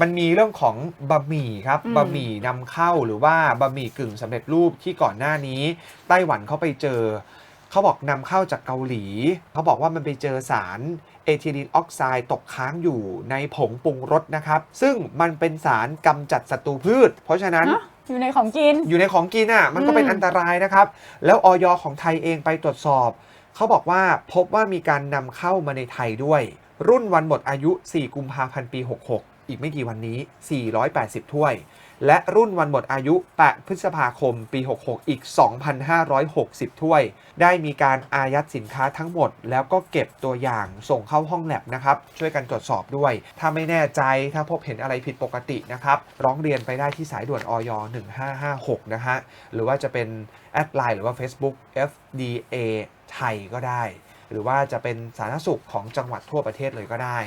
มันมีเรื่องของบะหมี่ครับอืม บะหมี่นำเข้าหรือว่าบะหมี่กึ่งสำเร็จรูปที่ก่อนหน้านี้ ไต้หวันเขาไปเจอ เขาบอกนำเข้าจากเกาหลี เขาบอกว่ามันไปเจอสารเอทิลีนออกไซด์ตกค้างอยู่ในผงปรุงรสนะครับ ซึ่งมันเป็นสารกำจัดศัตรูพืช เพราะฉะนั้น ฮะอยู่ในของกิน อยู่ในของกินอะมันก็เป็นอืม อันตรายนะครับ แล้วออยของไทยเองไปตรวจสอบ เขาบอกว่าพบว่ามีการนำเข้ามาในไทยด้วย รุ่นวันหมดอายุ 4 กุมภาพันธ์ปี 66 อีกไม่กี่วันนี้ 480 ถ้วย และรุ่นวันหมดอายุ 8 พฤษภาคม ปี 66 อีก 2,560 ถ้วย ได้มีการอายัดสินค้าทั้งหมด แล้วก็เก็บตัวอย่างส่งเข้าห้องแลบนะครับ ช่วยกันตรวจสอบด้วย ถ้าไม่แน่ใจ ถ้าพบเห็นอะไรผิดปกตินะครับ ร้องเรียนไปได้ที่สายด่วนออย1556 นะฮะ หรือว่าจะเป็นแอดไลน์หรือว่า Facebook FDA ไทยก็ได้ หรือว่าจะเป็นสาธารณสุขของจังหวัดทั่วประเทศเลยก็ได้